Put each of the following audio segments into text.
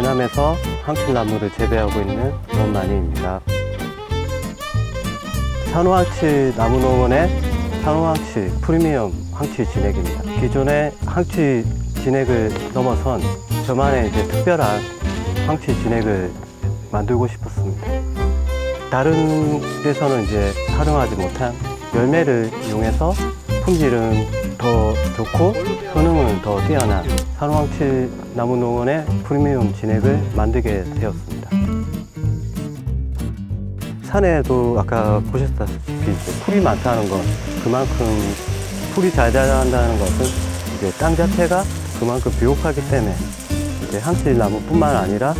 해남에서 황칠나무를 재배하고 있는 원만희입니다. 산호황치 나무농원의 산호황치 프리미엄 황치 진액입니다. 기존의 황치 진액을 넘어선 저만의 이제 특별한 황치 진액을 만들고 싶었습니다. 다른 데서는 이제 활용하지 못한 열매를 이용해서 품질은 더 좋고 효능은 더 뛰어난 산호황치 나무 농원의 프리미엄 진액을 만들게 되었습니다. 산에도 아까 보셨다시피 풀이 많다는 건 그만큼 풀이 잘 자란다는 것은 이제 땅 자체가 그만큼 비옥하기 때문에 이제 황칠나무뿐만 아니라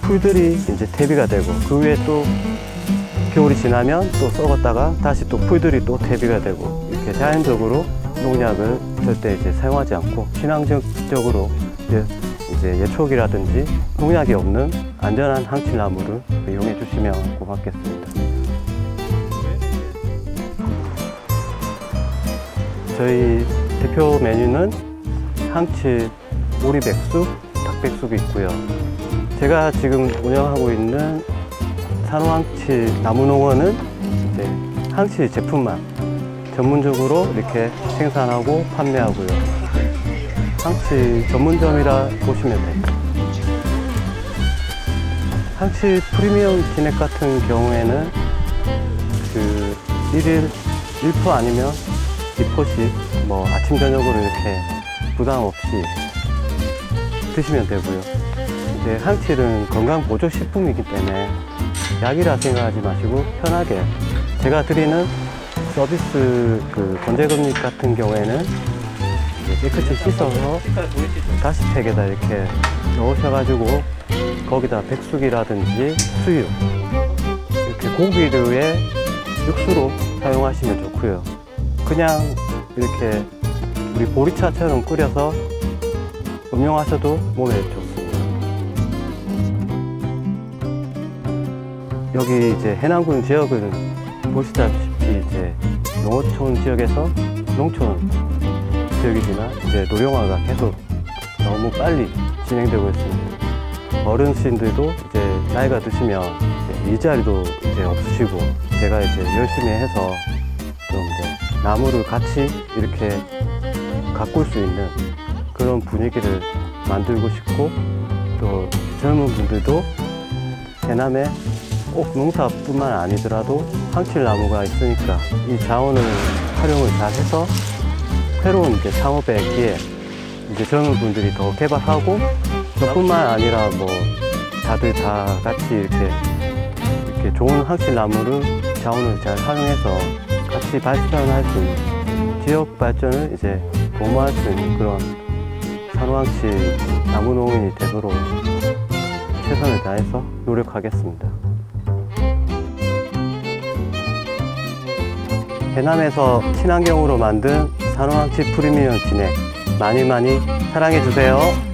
풀들이 이제 퇴비가 되고 그 위에 또 겨울이 지나면 또 썩었다가 다시 또 풀들이 또 퇴비가 되고 이렇게 자연적으로 농약을 절대 이제 사용하지 않고 친환경적으로 이제, 이제 예촉이라든지 농약이 없는 안전한 항칠나무를 이용해 주시면 고맙겠습니다. 저희 대표 메뉴는 항칠 오리백숙, 닭백숙이 있고요. 제가 지금 운영하고 있는 산호항칠 나무농원은 이제 항칠 제품만 전문적으로 이렇게 생산하고 판매하고요. 항칠 전문점이라 보시면 돼요. 항칠 프리미엄 진액 같은 경우에는 그 1일 1포 아니면 2포씩 뭐 아침 저녁으로 이렇게 부담 없이 드시면 되고요. 이제 항칠은 건강 보조 식품이기 때문에 약이라 생각하지 마시고 편하게 제가 드리는 서비스 그 건재금리 같은 경우에는 깨끗이 씻어서 다시 팩에다 이렇게 넣으셔가지고 거기다 백숙이라든지 수육 이렇게 고기류의 육수로 사용하시면 좋고요. 그냥 이렇게 우리 보리차처럼 끓여서 음용하셔도 몸에 좋습니다. 여기 이제 해남군 지역은 보시다시피 농어촌 지역에서 농촌 지역이지만 이제 노령화가 계속 너무 빨리 진행되고 있습니다. 어르신들도 이제 나이가 드시면 이제 일자리도 이제 없으시고 제가 이제 열심히 해서 좀 이제 나무를 같이 이렇게 가꿀 수 있는 그런 분위기를 만들고 싶고 또 젊은 분들도 해남에 꼭 농사뿐만 아니더라도 황칠나무가 있으니까 이 자원을 활용을 잘 해서 새로운 이제 창업의 기회 이제 젊은 분들이 더 개발하고 저뿐만 아니라 뭐 다들 다 같이 이렇게 이렇게 좋은 황칠나무를 자원을 잘 활용해서 같이 발전할 수 있는 지역 발전을 이제 도모할 수 있는 그런 산호황치 나무농원이 되도록 최선을 다해서 노력하겠습니다. 해남에서 친환경으로 만든 산호황치 프리미엄 진액 많이 많이 사랑해 주세요.